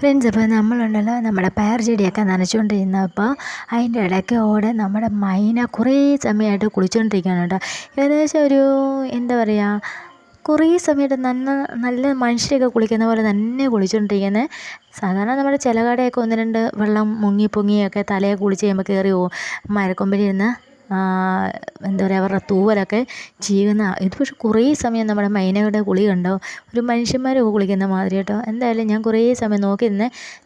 Friends അപ്പോൾ നമ്മളുണ്ടല്ലോ നമ്മുടെ പയർ ചെടിയൊക്കെ നനച്ചുകൊണ്ടിരുന്നപ്പോൾ അതിന്റെ ഇടയ്ക്ക് ഓടെ നമ്മുടെ മൈന കുറേ സമയമായിട്ട് കുളിച്ചുകൊണ്ടിരിക്കുകയാണ് ഏകദേശം ഒരു എന്താ പറയുക കുറേ സമയമായിട്ട് നല്ല നല്ല മനുഷ്യരൊക്കെ കുളിക്കുന്ന പോലെ തന്നെ കുളിച്ചുകൊണ്ടിരിക്കുന്നത്. സാധാരണ നമ്മുടെ ചിലകടയൊക്കെ ഒന്ന് രണ്ട് വെള്ളം മുങ്ങി പൊങ്ങിയൊക്കെ തലയെ കുളിച്ച് കഴിയുമ്പോൾ കയറി പോകും. മരക്കൊമ്പിലിരുന്ന് എന്താ പറയുക അവരുടെ തൂവലൊക്കെ ചീകുന്ന ഇത് പക്ഷേ കുറേ സമയം നമ്മുടെ മൈനയുടെ കുളി കണ്ടോ? ഒരു മനുഷ്യന്മാരൊക്കെ കുളിക്കുന്ന മാതിരി കേട്ടോ. എന്തായാലും ഞാൻ കുറേ സമയം നോക്കി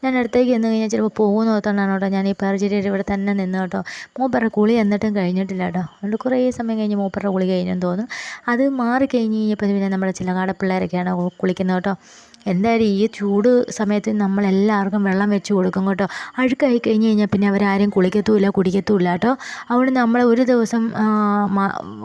ഞാൻ അടുത്തേക്ക് നിന്ന് കഴിഞ്ഞാൽ ചിലപ്പോൾ പോകുന്ന ഓർത്തോണ്ടാണ് കേട്ടോ ഞാൻ ഈ പറിച്ചിട്ട് ഇവിടെ തന്നെ നിന്ന് കേട്ടോ. മൂപ്പറ കുളി എന്നിട്ടും കഴിഞ്ഞിട്ടില്ല കേട്ടോ. അതുകൊണ്ട് കുറേ സമയം കഴിഞ്ഞ് മൂപ്പറ കുളി കഴിഞ്ഞെന്ന് തോന്നുന്നു. അത് മാറി കഴിഞ്ഞ് കഴിഞ്ഞപ്പോൾ പിന്നെ നമ്മുടെ ചില കാടപ്പിള്ളേരൊക്കെയാണ് കുളിക്കുന്നത് കേട്ടോ. എന്തായാലും ഈ ചൂട് സമയത്ത് നമ്മളെല്ലാവർക്കും വെള്ളം വെച്ച് കൊടുക്കും കേട്ടോ. അഴുക്കായി കഴിഞ്ഞ് കഴിഞ്ഞാൽ പിന്നെ അവരാരും കുളിക്കത്തുമില്ല കുടിക്കത്തുമില്ല കേട്ടോ. അതുകൊണ്ട് നമ്മൾ ഒരു ദിവസം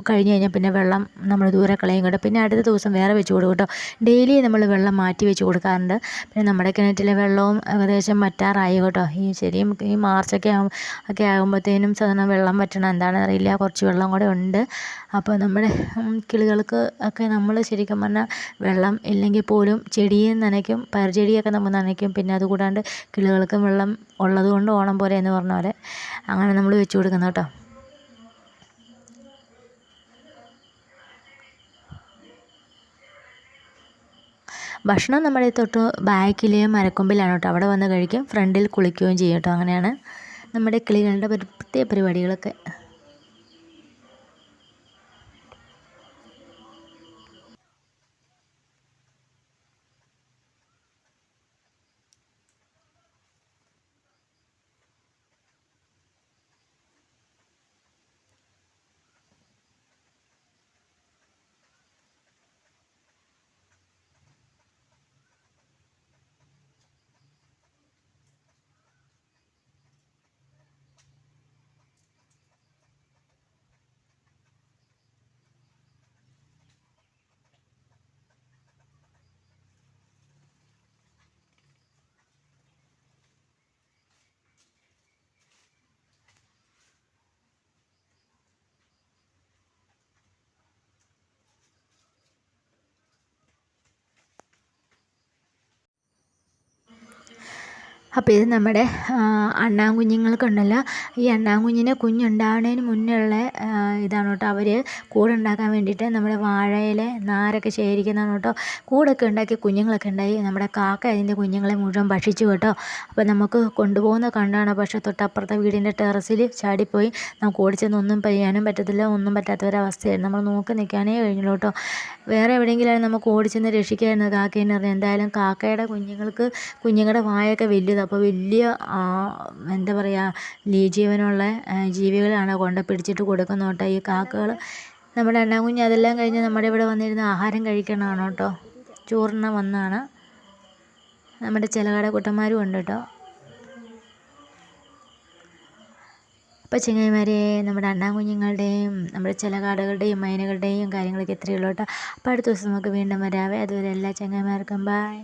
കഴിഞ്ഞ് കഴിഞ്ഞാൽ പിന്നെ വെള്ളം നമ്മൾ ദൂരെ കളയും കേട്ടോ. പിന്നെ അടുത്ത ദിവസം വേറെ വെച്ച് കൊടുക്കും കേട്ടോ. ഡെയിലി നമ്മൾ വെള്ളം മാറ്റി വെച്ച് കൊടുക്കാറുണ്ട്. പിന്നെ നമ്മുടെ കിണറ്റിലെ വെള്ളവും ഏകദേശം വറ്റാറായി കേട്ടോ. ഈ ശരിയും ഈ മാർച്ചൊക്കെ ആകും ഒക്കെ ആകുമ്പോഴത്തേനും സാധാരണ വെള്ളം വറ്റണം എന്താണെന്ന് അറിയില്ല. കുറച്ച് വെള്ളം കൂടെ ഉണ്ട്. അപ്പോൾ നമ്മുടെ കിളികൾക്ക് ഒക്കെ നമ്മൾ ശരിക്കും പറഞ്ഞാൽ വെള്ളം ഇല്ലെങ്കിൽ പോലും ചെടിയും നനയ്ക്കും പയർ ചെടിയൊക്കെ നമ്മൾ നനയ്ക്കും. പിന്നെ അതുകൂടാണ്ട് കിളികൾക്കും വെള്ളം ഉള്ളത് കൊണ്ട് ഓണം പോലെ എന്ന് പറഞ്ഞ പോലെ അങ്ങനെ നമ്മൾ വെച്ച് കൊടുക്കുന്നത് കേട്ടോ. ഭക്ഷണം നമ്മുടെ തൊട്ട് ബാക്കിലെ മരക്കൊമ്പിലാണ് കേട്ടോ. അവിടെ വന്ന് കഴിക്കും ഫ്രണ്ടിൽ കുളിക്കുകയും ചെയ്യും കേട്ടോ. അങ്ങനെയാണ് നമ്മുടെ കിളികളുടെ പ്രത്യേക പരിപാടികളൊക്കെ. അപ്പോൾ ഇത് നമ്മുടെ അണ്ണാൻകുഞ്ഞുങ്ങൾക്കുണ്ടല്ലോ ഈ അണ്ണാൻകുഞ്ഞിന് കുഞ്ഞുണ്ടാവുന്നതിന് മുന്നേ ഉള്ള ഇതാണ് കേട്ടോ. അവർ കൂടുണ്ടാക്കാൻ വേണ്ടിയിട്ട് നമ്മുടെ വാഴയിലെ നാരൊക്കെ ശേഖരിക്കുന്നതാണ് കേട്ടോ. കൂടൊക്കെ ഉണ്ടാക്കി കുഞ്ഞുങ്ങളൊക്കെ ഉണ്ടായി. നമ്മുടെ കാക്ക അതിന്റെ കുഞ്ഞുങ്ങളെ മുഴുവൻ ഭക്ഷിച്ചു കേട്ടോ. അപ്പോൾ നമുക്ക് കൊണ്ടുപോകുന്ന കണ്ടാണ്. പക്ഷേ തൊട്ടപ്പുറത്തെ വീടിന്റെ ടെറസിൽ ചാടിപ്പോയി. നമുക്ക് ഓടിച്ചെന്ന് ഒന്നും ചെയ്യാനും പറ്റത്തില്ല. ഒന്നും പറ്റാത്ത ഒരവസ്ഥയായിരുന്നു നമ്മൾ നോക്കി നിൽക്കാനേ കഴിഞ്ഞുള്ളൂ കേട്ടോ. വേറെ എവിടെയെങ്കിലും നമുക്ക് ഓടിച്ചെന്ന് രക്ഷിക്കായിരുന്നു കാക്കേനെ എന്തായാലും കാക്കയുടെ കുഞ്ഞുങ്ങൾക്ക് കുഞ്ഞുങ്ങളുടെ വായൊക്കെ വലുതാണ് അപ്പോൾ വലിയ എന്താ പറയുക ജീവനുള്ള ജീവികളാണ് കൊണ്ട് പിടിച്ചിട്ട് കൊടുക്കുന്നത് കേട്ടോ. ഈ കാക്കകൾ നമ്മുടെ അണ്ണാകുഞ്ഞ് അതെല്ലാം കഴിഞ്ഞ് നമ്മുടെ ഇവിടെ വന്നിരുന്ന് ആഹാരം കഴിക്കണമാണ് കേട്ടോ. ചോറിന് വന്നാണ്. നമ്മുടെ ചിലകട കുട്ടന്മാരും ഉണ്ട് കേട്ടോ. അപ്പോൾ ചെങ്ങായിമാരെ നമ്മുടെ അണ്ണാകുഞ്ഞുങ്ങളുടെയും നമ്മുടെ ചിലകാടുകളുടെയും മൈനകളുടെയും കാര്യങ്ങളൊക്കെ എത്രയുള്ളൂ കേട്ടോ. അപ്പോൾ അടുത്ത ദിവസം നമുക്ക് വീണ്ടും വരാവേ. അതുവരെ എല്ലാ ചങ്ങായിമാർക്കും ബൈ